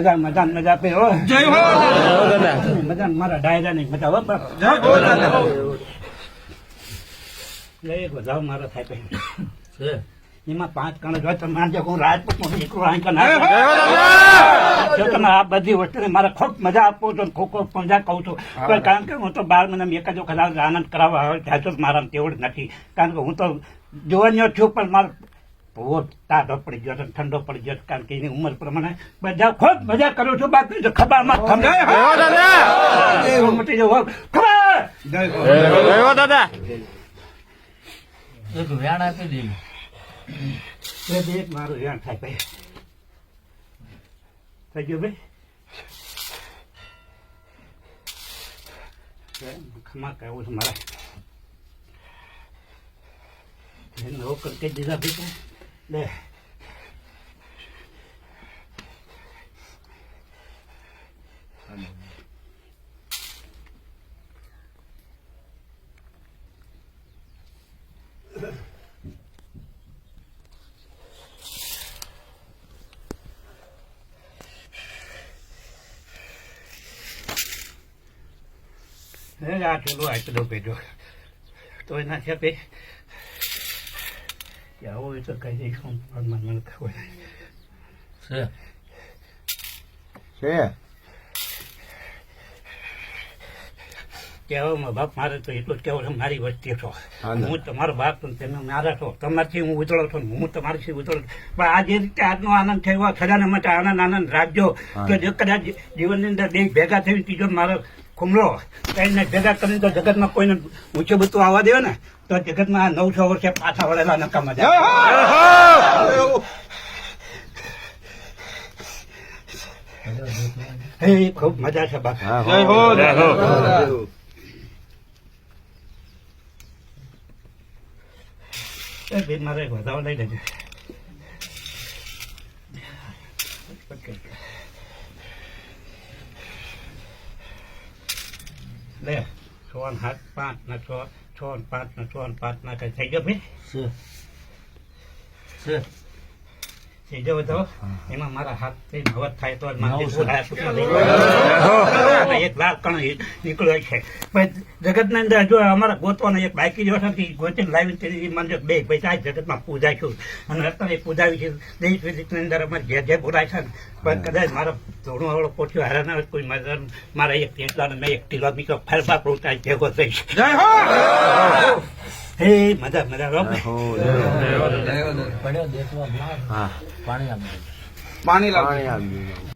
મજા મજા મજા પે હો. જય હો દાદા મજા મારા ડાયરા ની મજા હો જય હો દાદા લે એક વધાવ મારા થાય પે એમાં પાંચ કણ જો તમે આજે હું નો કણ જય હો આવ્યો. જો તમે આ બધી વસ્તુને મારે ખૂબ મજા આપો છો ખૂબ ખૂબ મજા કહું છું. પણ કારણ કે હું તો બાર મને એક જ વખત આનંદ કરાવવા આવે ત્યાં તો મારા તેવડ નથી. કારણ કે હું તો જોવાનીઓ છું પણ મારો બહુ ટાઢો પડી ગયો ઠંડો પડી ગયો કારણ કે એની ઉંમર પ્રમાણે બધા ખૂબ મજા કરું છું. બાકી જો ખભામાં થંભ- જય હો દાદા. એ હું મટી. ખબર! હો. દાદા. એક વ્યાણ આપી દેવી એક મારું હેરાન થાય ભાઈ. થઈ ગયું ભાઈ? ખમા કહેવું છે મારે. એ નવો કરકે દીધા ભાઈ લે હે આ ચલો આટલો પેજો તો એના છે પે છે. કહેવામાં બાપ મારે તો એટલું જ કહેવું મારી વસ્તી છો. હું તમારો બાપ તમે મારા છો. તમારથી હું ઉતળો છું હું તમારથી ઉતળો પણ આ જે રીતે આજનો આનંદ થયો ખરાને માટે આનંદ આનંદ રાખજો. તો જો કદાચ જીવનની અંદર દેશ ભેગા થઈને ત્રીજો મારો ખુમરો કઈને ભેગા કરીને તો જગતમાં કોઈને ઊંચે બધું આવવા દે ને? તો જગતમાં આ નવસો વર્ષે પાછા વળેલા નકામા જય જાય ખૂબ મજા છે બાપ. હા જય હો. દાદા એ બે મારે એક વધારો લઈ લેજો. લે છ ને સાત પાંચ ને છ છ ને પાંચ ને છ પાંચ ના કઈ થઈ ગયો ભાઈ? છે. છે. એમાં મારા હાથથી નવત થાય તો. એક લાખ કણ નીકળ્યો છે. પણ જગતના અંદર જો અમારા ગોતવાનો એક બાકી જો નથી ગોતીને લાવી તેની મને બે પૈસા જગતમાં પૂજાય છું અને અત્યારે એ પૂજાવી છે દેશ વિદેશની અંદર અમારે જે જે બોલાય છે ને. પણ કદાચ મારો ધોણો વાળો પોટ્યો હારા ના કોઈ મારા એક મેં એક કિલો બીજો ફરવા પહોંચાય ભેગો થઈશ. જય હો મજા મજા રો પાણી લાવ પાણી